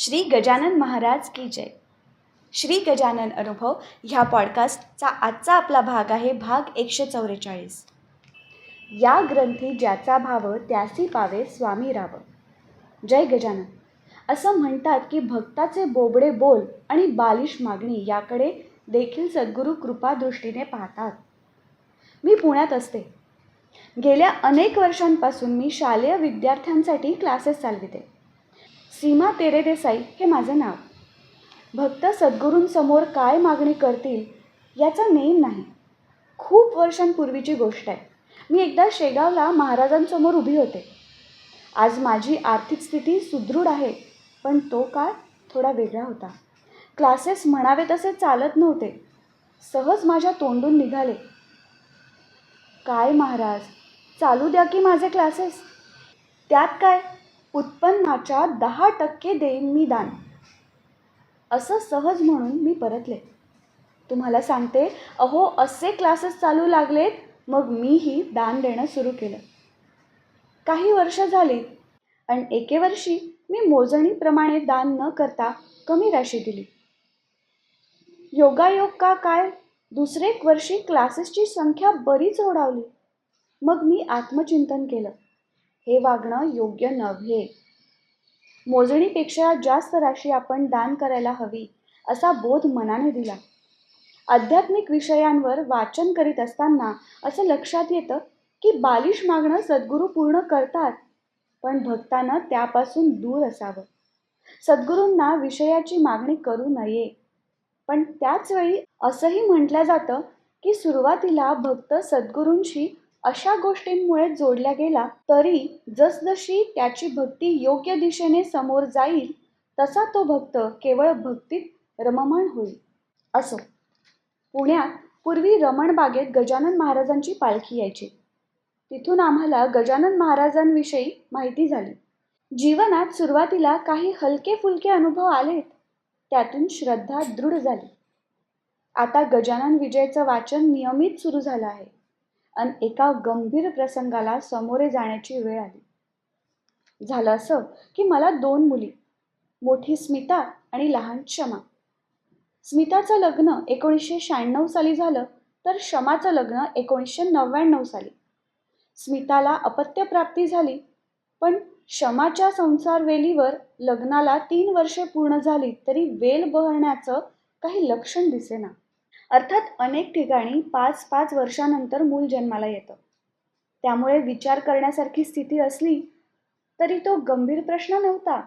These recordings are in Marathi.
श्री गजानन महाराज की जय. श्री गजानन अनुभव ह्या पॉडकास्टचा आजचा आपला भाग आहे भाग एकशे चौवेचाळीस. या ग्रंथी ज्याचा भाव त्यासी पावे स्वामी राव. जय गजानन. असं म्हणतात की भक्ताचे बोबडे बोल आणि बालिश मागणी याकडे देखील सद्गुरू कृपादृष्टीने पाहतात. मी पुण्यात असते. गेल्या अनेक वर्षांपासून मी शालेय विद्यार्थ्यांसाठी क्लासेस चालविते. सीमा तेरे देसाई हे माझं नाव. भक्त सद्गुरूंसमोर काय मागणी करतील याचा नेम नाही. खूप वर्षांपूर्वीची गोष्ट आहे. मी एकदा शेगावला महाराजांसमोर उभी होते. आज माझी आर्थिक स्थिती सुदृढ आहे पण तो काळ थोडा वेगळा होता. क्लासेस म्हणावे तसे चालत नव्हते. सहज माझ्या तोंडून निघाले. काय महाराज चालू द्या की माझे क्लासेस. त्यात काय? उत्पन्नाच्या दहा टक्के देईन मी दान. असं सहज म्हणून मी परतले. तुम्हाला सांगते अहो असे क्लासेस चालू लागलेत मग मीही दान देणं सुरू केलं. काही वर्ष झाली आणि एके वर्षी मी मोजणीप्रमाणे दान न करता कमी राशी दिली. योगायोग का काय? दुसरे वर्षी क्लासेसची संख्या बरीच ओढावली. मग मी आत्मचिंतन केलं. हे वागणं योग्य नव्हे. मोजणीपेक्षा जास्त राशी आपण दान करायला हवी असा बोध मनाने दिला. आध्यात्मिक विषयांवर वाचन करीत असताना असं लक्षात येतं की बालिश मागणं सद्गुरू पूर्ण करतात पण भक्तानं त्यापासून दूर असावं. सद्गुरूंना विषयाची मागणी करू नये. पण त्याच वेळी असंही म्हटलं जातं की सुरुवातीला भक्त सद्गुरूंशी अशा गोष्टींमुळे जोडल्या गेला तरी जसजशी त्याची भक्ती योग्य दिशेने समोर जाईल तसा तो भक्त केवळ भक्तीत रममाण होईल. असो. पुण्यात पूर्वी रमणबागेत गजानन महाराजांची पालखी यायची. तिथून आम्हाला गजानन महाराजांविषयी माहिती झाली. जीवनात सुरुवातीला काही हलके फुलके अनुभव आलेत. त्यातून श्रद्धा दृढ झाली. आता गजानन विजयचं वाचन नियमित सुरू झालं आहे. आणि एका गंभीर प्रसंगाला सामोरे जाण्याची वेळ आली. झालं असं की मला दोन मुली मोठी स्मिता आणि लहान क्षमा. स्मिताचं लग्न एकोणीसशे शहाण्णव साली झालं तर क्षमाचं लग्न एकोणीसशे नव्याण्णव साली. स्मिताला अपत्यप्राप्ती झाली पण क्षमाच्या संसार वेलीवर लग्नाला तीन वर्षे पूर्ण झाली तरी वेल बहरण्याचं काही लक्षण दिसेना. अर्थात अनेक ठिकाणी पाच पाच वर्षानंतर मूल जन्माला येतं. त्यामुळे विचार करण्यासारखी स्थिती असली तरी तो गंभीर प्रश्न नव्हता.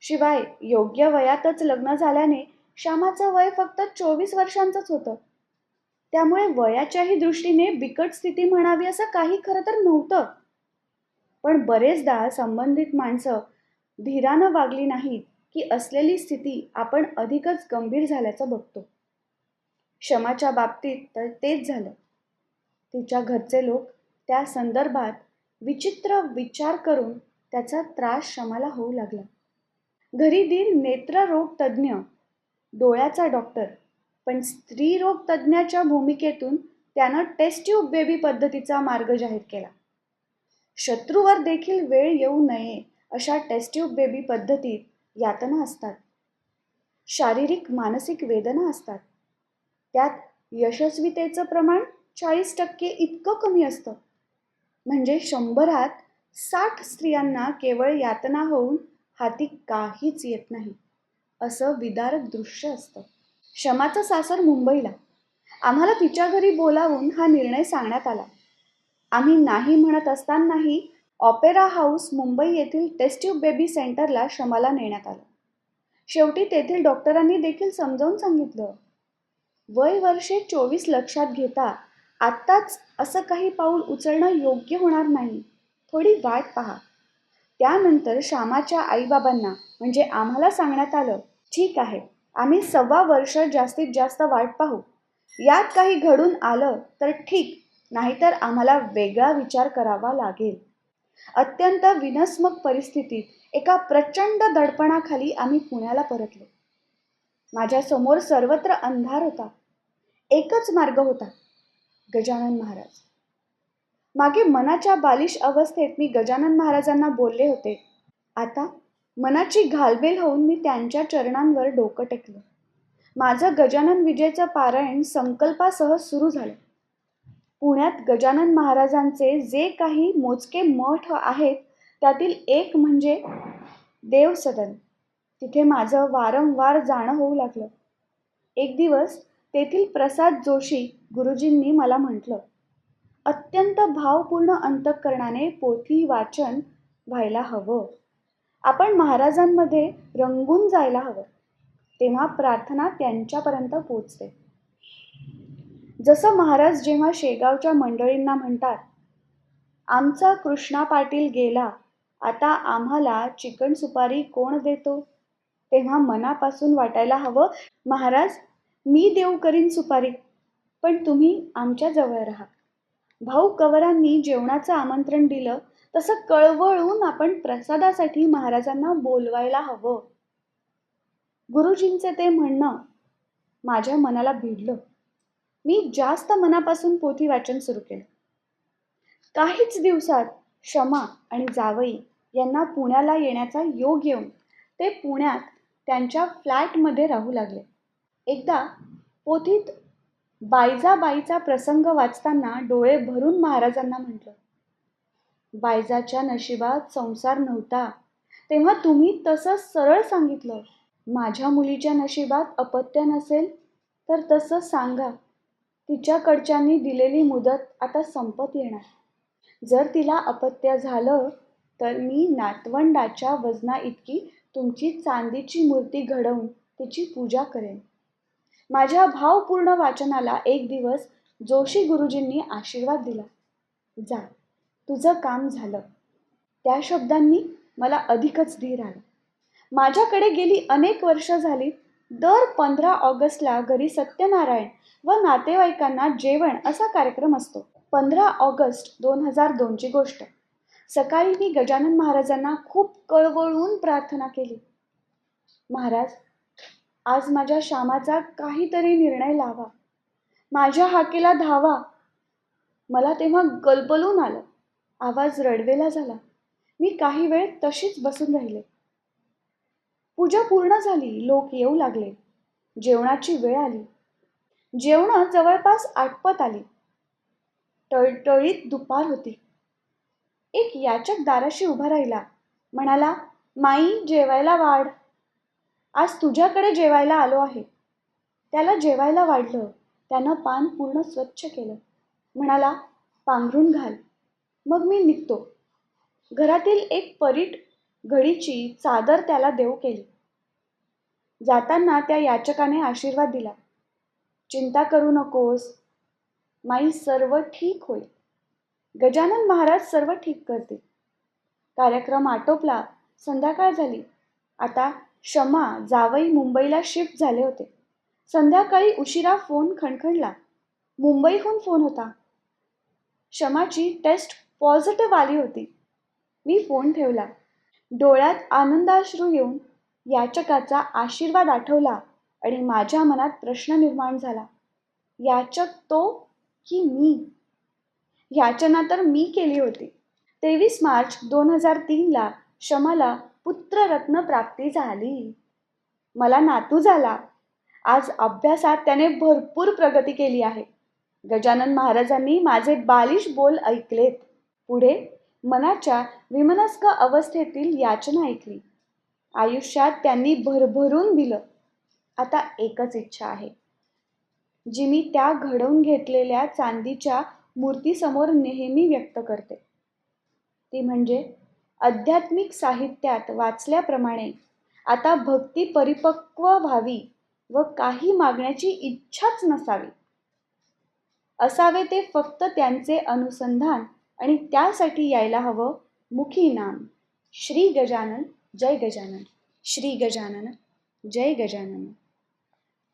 शिवाय योग्य वयातच लग्न झाल्याने श्यामाचं वय फक्त चोवीस वर्षांचंच होतं. त्यामुळे वयाच्याही दृष्टीने बिकट स्थिती म्हणावी असं काही खरं तर नव्हतं. पण बरेचदा संबंधित माणसं धीरानं वागली नाहीत की असलेली स्थिती आपण अधिकच गंभीर झाल्याचं बघतो. क्षमाच्या बाबतीत तर तेच झालं. तिच्या घरचे लोक त्या संदर्भात विचित्र विचार करून त्याचा त्रास क्षमाला होऊ लागला. घरी दीर नेत्ररोग तज्ज्ञ डोळ्याचा डॉक्टर पण स्त्रीरोग तज्ज्ञाच्या भूमिकेतून त्यानं टेस्ट ट्यूब बेबी पद्धतीचा मार्ग जाहीर केला. शत्रूवर देखील वेळ येऊ नये अशा टेस्ट ट्यूब बेबी पद्धतीत यातना असतात. शारीरिक मानसिक वेदना असतात. त्यात यशस्वीतेचं प्रमाण चाळीस टक्के इतकं कमी असतं. म्हणजे शंभरात साठ स्त्रियांना केवळ यातना होऊन हाती काहीच येत नाही असं विदारक दृश्य असतं. शमाचं सासर मुंबईला. आम्हाला तिच्या घरी बोलावून हा निर्णय सांगण्यात आला. आम्ही नाही म्हणत असतानाही ऑपेरा हाऊस मुंबई येथील टेस्ट्यूब बेबी सेंटरला शमाला नेण्यात आलं. शेवटी तेथील डॉक्टरांनी देखील समजावून सांगितलं वय वर्षे चोवीस लक्षात घेता आत्ताच असं काही पाऊल उचलणं योग्य होणार नाही. थोडी वाट पहा. त्यानंतर श्यामाच्या आईबाबांना म्हणजे आम्हाला सांगण्यात आलं ठीक आहे आम्ही सव्वा वर्ष जास्तीत जास्त वाट पाहू. यात काही घडून आलं तर ठीक नाहीतर आम्हाला वेगळा विचार करावा लागेल. अत्यंत विनस्मक परिस्थितीत एका प्रचंड दडपणाखाली आम्ही पुण्याला परतलो. माझ्यासमोर सर्वत्र अंधार होता. एकच मार्ग होता. गजानन महाराज. मागे मनाच्या बालिश अवस्थेत मी गजानन महाराजांना बोलले होते. आता मनाची घालबेल होऊन मी त्यांच्या चरणांवर डोकं टेकलं. माझं गजानन विजयचं पारायण संकल्पासह सुरू झालं. पुण्यात गजानन महाराजांचे जे काही मोजके मठ आहेत त्यातील एक म्हणजे देवसदन. तिथे माझं वारंवार जाणं होऊ लागलं. एक दिवस तेथील प्रसाद जोशी गुरुजींनी मला म्हटलं अत्यंत भावपूर्ण अंतःकरणाने पोथी वाचन व्हायला हवं. आपण महाराजांमध्ये रंगून जायला हवं. तेव्हा प्रार्थना त्यांच्यापर्यंत पोचते. जसं महाराज जेव्हा शेगावच्या मंडळींना म्हणतात आमचा कृष्णा पाटील गेला आता आम्हाला चिकन सुपारी कोण देतो? तेव्हा मनापासून वाटायला हवं महाराज मी देऊ करीन सुपारी पण तुम्ही आमच्या जवळ राहा. भाऊ कवरांनी जेवणाचं आमंत्रण दिलं तसं कळवळून आपण प्रसादासाठी महाराजांना बोलवायला हवं. गुरुजींचे ते म्हणणं माझ्या मनाला भिडलं. मी जास्त मनापासून पोथी वाचन सुरू केलं. काहीच दिवसात क्षमा आणि जावई यांना पुण्याला येण्याचा योग येऊन ते पुण्यात त्यांच्या फ्लॅटमध्ये राहू लागले. एकदा पोथीत बायजाबाईचा प्रसंग वाचताना डोळे भरून महाराजांना म्हटलं बायजाच्या नशिबात संसार नव्हता. तेव्हा तुम्ही तसं सरळ सांगितलं माझ्या मुलीच्या नशिबात अपत्य नसेल तर तसं सांगा. तिच्याकडच्यांनी दिलेली मुदत आता संपत येणार. जर तिला अपत्य झालं तर मी नातवंडाच्या वजना इतकी तुमची चांदीची मूर्ती घडवून तिची पूजा करेन. माझ्या भावपूर्ण वाचनाला एक दिवस जोशी गुरुजींनी आशीर्वाद दिला. जा तुझं काम झालं. त्या शब्दांनी मला अधिकच धीर आला. माझ्याकडे गेली अनेक वर्ष झाली. दर पंधरा ऑगस्टला घरी सत्यनारायण व नातेवाईकांना जेवण असा कार्यक्रम असतो. पंधरा ऑगस्ट दोन हजार दोनची गोष्ट. सकाळी मी गजानन महाराजांना खूप कळवळून प्रार्थना केली. महाराज आज माझ्या श्यामाचा काहीतरी निर्णय लावा. माझ्या हाकेला धावा. मला तेव्हा गलबलून आलं. आवाज रडवेला झाला. मी काही वेळ तशीच बसून राहिले. पूजा पूर्ण झाली. लोक येऊ लागले. जेवणाची वेळ आली. जेवणं जवळपास आटपत आली. टळटळीत दुपार होती. एक याचक दाराशी उभा राहिला. म्हणाला माई जेवायला वाढ. आज तुझ्याकडे जेवायला आलो आहे. त्याला जेवायला वाढलं. त्यानं पान पूर्ण स्वच्छ केलं. म्हणाला पांघरून घाल. मग मी निघतो. घरातील एक परीट घडीची चादर त्याला देऊ केली. जाताना त्या याचकाने आशीर्वाद दिला. चिंता करू नकोस. माई सर्व ठीक होईल. गजानन महाराज सर्व ठीक करतील. कार्यक्रम आटोपला. संध्याकाळ झाली. आता क्षमा जावई मुंबईला शिफ्ट झाले होते. संध्याकाळी उशिरा फोन खणखणला. मुंबईहून फोन होता. क्षमाची टेस्ट पॉझिटिव्ह आली होती. मी फोन ठेवला. डोळ्यात आनंदाश्रू येऊन याचकाचा आशीर्वाद आठवला आणि माझ्या मनात प्रश्न निर्माण झाला. याचक तो की मी? याचना तर मी केली होती. तेवीस मार्च दोन हजार तीनला शमाला पुत्ररत्न प्राप्ती झाली. मला नातू झाला. आज अभ्यासात त्याने भरपूर प्रगती केली आहे. गजानन महाराजांनी माझे बालिश बोल ऐकलेत. पुढे मनाच्या विमनस्क अवस्थेतील याचना ऐकली. आयुष्यात त्यांनी भरभरून दिलं. आता एकच इच्छा आहे. जी मी त्या घडवून घेतलेल्या चांदीच्या मूर्तीसमोर नेहमी व्यक्त करते. ती म्हणजे आध्यात्मिक साहित्यात वाचल्याप्रमाणे आता भक्ती परिपक्व व्हावी व काही मागण्याची इच्छाच नसावी. असावे ते फक्त त्यांचे अनुसंधान आणि त्यासाठी यायला हवं मुखी नाम. श्री गजानन जय गजानन. श्री गजानन जय गजानन.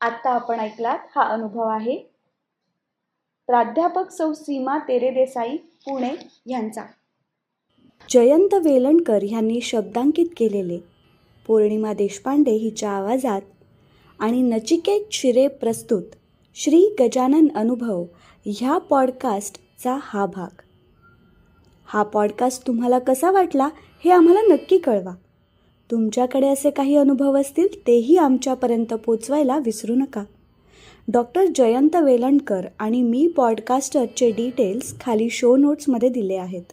आत्ता आपण ऐकलात हा अनुभव आहे प्राध्यापक सौ सीमा तेरे देसाई पुणे यांचा. जयंत वेलणकर ह्यांनी शब्दांकित केलेले. पौर्णिमा देशपांडे हिच्या आवाजात आणि नचिकेत शिरे प्रस्तुत श्री गजानन अनुभव ह्या पॉडकास्टचा हा भाग. हा पॉडकास्ट तुम्हाला कसा वाटला हे आम्हाला नक्की कळवा. तुमच्याकडे असे काही अनुभव असतील तेही आमच्यापर्यंत पोचवायला विसरू नका. डॉक्टर जयंत वेलणकर आणि मी पॉडकास्टरचे डिटेल्स खाली शो नोट्समध्ये दिले आहेत.